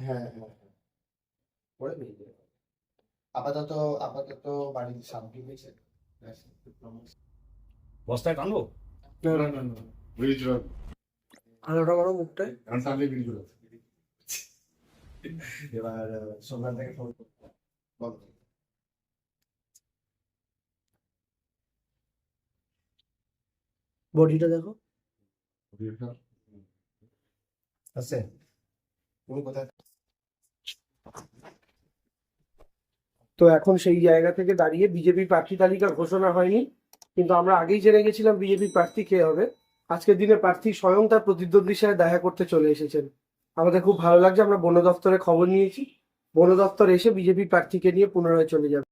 হ্যাঁ হ্যাঁ পরে নিয়ে যাবে। আপাতত আপাতত বাড়িতে সামনে গেছে বস্তায় টানবো? না না না না ব্রিজ রোড। আলোটা বড় মুখটায় ঘন্টালে ব্রিজ রোড। এবার সোমবার থেকে ফোন করব। বডিটা দেখো। আছে। তুমি কোথায়? তো এখন সেই জায়গা থেকে দাঁড়িয়ে বিজেপি প্রার্থী তালিকা ঘোষণা হয়নি, কিন্তু আমরা আগেই জেনে গেছিলাম বিজেপি প্রার্থী কে হবে। আজকের দিনে প্রার্থী স্বয়ং তার প্রতিদ্বন্দ্বী সাথে দেখা করতে চলে এসেছেন। আমাদের খুব ভালো লাগছে, আমরা বন দপ্তরে খবর নিয়েছি। বন দপ্তর এসে বিজেপি প্রার্থীকে নিয়ে পুনরায় চলে যাবে।